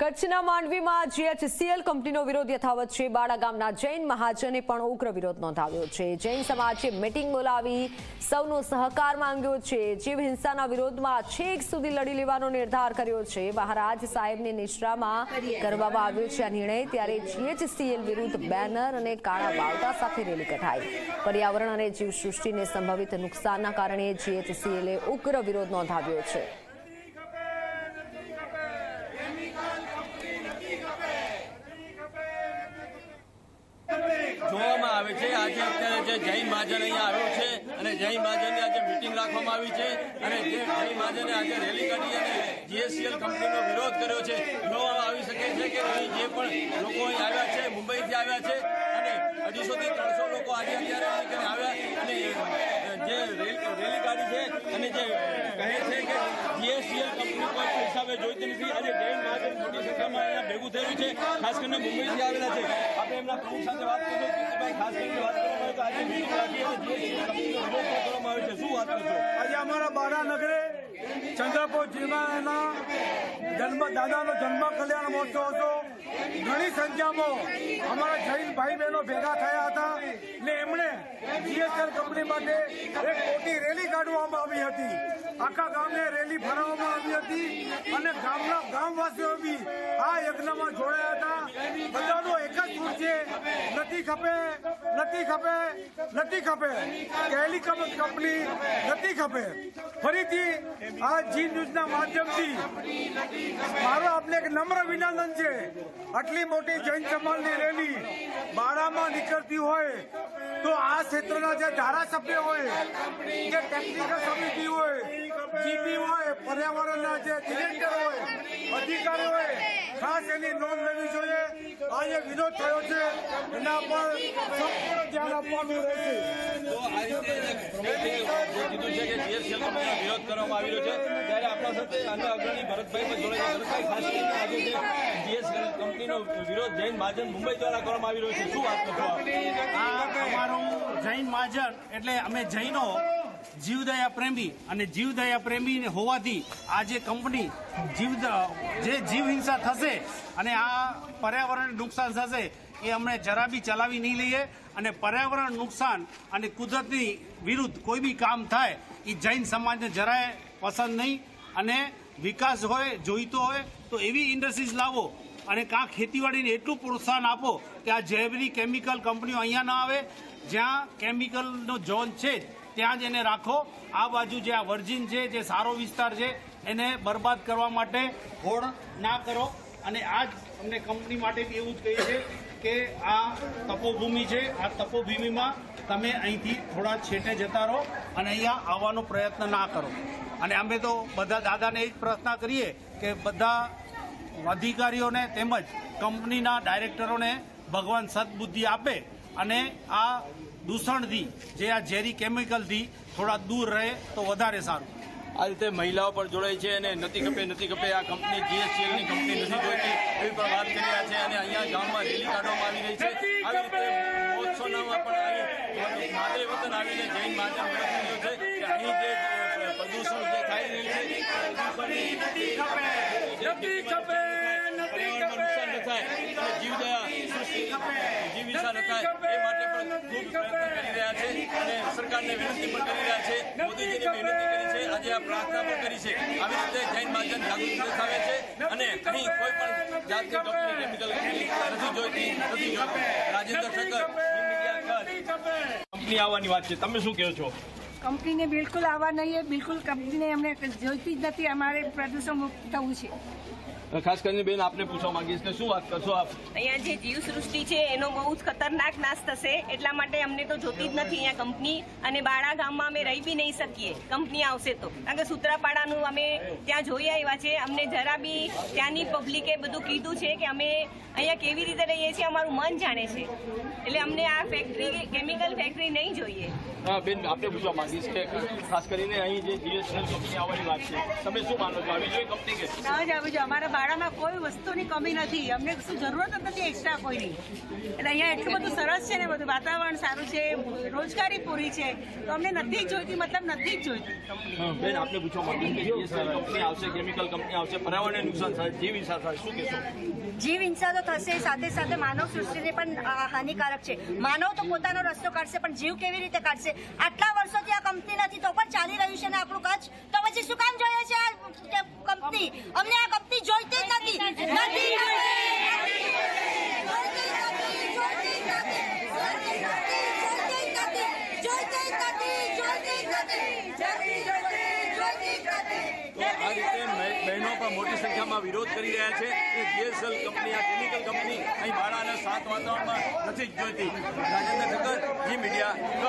કચ્છના માંડવીમાં જીએચસીએલ કંપનીનો વિરોધ યથાવત છે. બાળા ગામના જૈન મહાજને પણ ઉગ્ર વિરોધ નોંધાવ્યો છે. જૈન સમાજે મિટિંગ બોલાવી સૌનો સહકાર માંગ્યો છે. જીવ હિંસાના વિરોધમાં છેક સુધી લડી લેવાનો નિર્ધાર કર્યો છે. મહારાજ સાહેબની નિશ્રામાં કરવામાં આવ્યો છે આ નિર્ણય. ત્યારે જીએચસીએલ વિરુદ્ધ બેનર અને કાળા બાવટા સાથે રેલી કઢાઈ. પર્યાવરણ અને જીવસૃષ્ટિને સંભવિત નુકસાનના કારણે જીએચસીએલે ઉગ્ર વિરોધ નોંધાવ્યો છે. આવે છે. આજે અત્યારે જે જૈન મહાજન અહીંયા આવ્યો છે અને જૈન મહાજનની આજે મિટિંગ રાખવામાં આવી છે. અને જે જૈન મહાજને આજે રેલી કાઢી અને જીએસસીએલ કંપનીનો વિરોધ કર્યો છે. જોવામાં આવી શકે છે કે અહીં જે પણ લોકો અહીં આવ્યા છે, મુંબઈથી આવ્યા છે અને અઢીસોથી ત્રણસો લોકો આજે અત્યારે આવ્યા અને જે રેલ- કાઢી છે અને જે કહે છે કે જીએસસીએલ કંપની કોઈ હિસાબે જોઈતી નથી. આજે સંખ્યામાં અહીંયા ભેગું થયું છે. ખાસ કરીને મુંબઈથી આવેલા છે. આપણે એમના પ્રમુખ સાથે વાત કરીશું કીર્તિભાઈ ખાસ કરીને વાત કરવામાં આવે આજે છે, શું વાત કરશો? આજે અમારા બારા નગરે ચંદ્રપુર જિલ્લાના જન્મ દાદાનો જન્મ કલ્યાણ મહોત્સવ હતો. ઘણી સંખ્યામાં અમારા જૈન ભાઈ બહેનો ભેગા થયા હતા ને એમણે જીએસએલ કંપની માટે એક મોટી રેલી કાઢવામાં આવી હતી. આખા ગામને રેલી ફરાવવામાં આવી હતી અને ગામના ગામવાસીઓ બી આ યજ્ઞમાં જોડાયા હતા. બધાનો એક જ સુર છે નથી ખપે નથી ખપે નથી ખપે. પહેલી કંપની નથી ખપે. ફરીથી આ જી ન્યૂઝના માધ્યમથી મારો આપને એક નમ્ર વિનંદન છે. આટલી મોટી જૈન સમાજની રેલી બાળામાં નીકળતી હોય, તો આ ક્ષેત્રના જે ધારાસભ્ય હોય, જે ટેકનિકલ સમિતિ હોય જીપી હોય પર્યાવરણના જે ડિરેક્ટર હોય અધિકારી હોય ખાસ એની નોંધ લેવી જોઈએ. આ જે વિરોધ થયો છે. એના પર સંપૂર્ણ ધ્યાન આપવાનું રહેશે. તો આ રીતે જે પ્રમુખે જે કીધું છે કે જીએસસીએલ કંપનીનો વિરોધ કરવામાં આવી રહ્યો છે. ત્યારે આપણા સાથે અન્ય અગ્રણી ભરતભાઈ પણ જોડાયા જીએસસીએલ કંપનીનો વિરોધ જૈન મહાજન મુંબઈ દ્વારા કરવામાં આવી રહ્યો છે. શું વાત આપ? અમારું જૈન મહાજન એટલે અમે જૈનો. જીવદયા પ્રેમી અને જીવદયા પ્રેમી હોવાથી આ જે કંપની જીવ જે જીવ હિંસા થશે અને આ પર્યાવરણ નુકસાન થશે એ અમને જરા બી ચલાવી નહીં લઈએ અને પર્યાવરણ નુકસાન અને કુદરતની વિરુદ્ધ કોઈ બી કામ થાય એ જૈન સમાજને જરાય પસંદ નહીં. અને વિકાસ હોય, જોઈતો હોય, તો એવી ઇન્ડસ્ટ્રીઝ લાવો અને કાં ખેતીવાડીને એટલું પ્રોત્સાહન આપો કે આ ઝેરી કેમિકલ કંપનીઓ અહીંયા ના આવે, જ્યાં કેમિકલનો ઝોન છે ત્યાં જ એને રાખો. આ બાજુ જે આ વર્જિન છે, જે સારો વિસ્તાર છે, એને બરબાદ કરવા માટે હોડ ના કરો. અને આ જ અમને કંપની માટે બી એવું જ કહીએ છે કે આ તપોભૂમિ છે, આ તપોભૂમિમાં તમે અહીંથી થોડા છેટે જતા રહો અને અહીંયા આવવાનો પ્રયત્ન ના કરો. અને અમે તો બધા દાદાને એ જ પ્રાર્થના કરીએ કે બધા અધિકારીઓને તેમજ કંપનીના ડાયરેક્ટરોને ભગવાન સદબુદ્ધિ આપે અને આ દૂષણથી જે આ ઝેરી કેમિકલથી થોડા દૂર રહે તો વધારે સારું. આ રીતે મહિલાઓ પણ જોડાઈ છે અને નથી ખપે નથી ખપે આ કંપની જીએસસીએલની કંપની નથી જોઈતી એવી પણ વાત કરી રહ્યા છે અને અહીંયા ગામમાં રેલી કાઢવામાં આવી રહી છે. આવી રીતે મહોત્સવનામાં પણ આવી માદરે વતન આવીને જૈન મહાજન વિરોધ છે કે અહીં જે પ્રદૂષણ જે થઈ રહ્યું છે જીવદયા જીવ હિંસા ન થાય એ માટે પણ ખૂબ પ્રયત્ન કરી રહ્યા છે અને સરકારને વિનંતી પણ કરી રહ્યા છે. મોદીજીને વિનંતી કરી છે. આજે આ પ્રાર્થના પણ કરી છે. આવી રીતે જૈન મહાજન જાગૃતિ દર્શાવે છે અને અહીં કોઈ પણ જાતની કંપની કેમિકલ નથી જોઈતી નથી જોઈતી. રાજેન્દ્ર ઠક્કર કંપની આવવાની વાત છે. તમે શું કહો છો? કંપનીને બિલકુલ આવવા નહીં બિલકુલ કંપનીને અમને જોઈતી જ નથી. અમારે પ્રદૂષણ મુક્ત થવું છે. ખાસ કરીને બેન આપને પૂછવા માંગીશ કે શું વાત કરશો આપ? અહીંયા જે જીવ સૃષ્ટિ છે એનો બહુ જ ખતરનાક નાશ થશે. એટલા માટે અમને તો જોતી જ નથી અહીંયા કંપની. અને બાળા ગામમાં અમે રહી બી નહીં શકીએ. કંપની આવશે તો. કારણ કે સૂત્રાપાડાનું અમે ત્યાં જોઈ આવ્યા છે. અમને જરા બી ત્યાંની પબ્લિકે બધું કીધું છે કે અમે અહીંયા કેવી રીતે રહીએ છીએ અમારું મન જાણે છે. એટલે અમને આ ફેક્ટરી કેમિકલ ફેક્ટરી નહીં જોઈએ. બેન આપણે પૂછવા માંગીશ ખાસ કરીને અહીં જે જીએસએલ કંપની આવવાની વાત છે. તમે શું માનો છો? આવી જોઈએ કંપની કે ના જ આવી અમારા બાળામાં કોઈ વસ્તુની કમી નથી. અમને શું જરૂરત જ નથી એક્સ્ટ્રા કોઈની. એટલે અહીંયા એટલું બધું સરસ છે ને બધું વાતાવરણ સારું છે રોજગારી પૂરી છે. તો અમને નથી જ જોઈતી મતલબ નથી જ જોઈતી. બેન આપને પૂછવા માંગુ કે જીએસએલ કંપની આવશે કેમિકલ કંપની આવશે પર્યાવરણને નુકસાન થાય જીવ હિંસા થશે શું કહેશો? જીવ હિંસા તો થશે સાથે સાથે માનવ સૃષ્ટિને પણ હાનિકારક છે. માનવ તો પોતાનો રસ્તો કાઢશે પણ જીવ કેવી રીતે કાઢશે? આટલા વર્ષોથી આ કંપની નથી તો પણ ચાલી રહ્યું છે ને આપણું કચ્છ? તો પછી શું કામ જોઈએ છે આ કંપની? અમને આ કંપની જોઈતી જ નથી. નથી આ રીતે બહેનો પણ મોટી સંખ્યામાં વિરોધ કરી રહ્યા છે. કે જીએસએલ કંપની આ કેમિકલ કંપની અહીં બાળાના સાત વાતાવરણમાં નથી જ જોઈતી. રાજેન્દ્ર ઠક્કર જી મીડિયા કચ્છ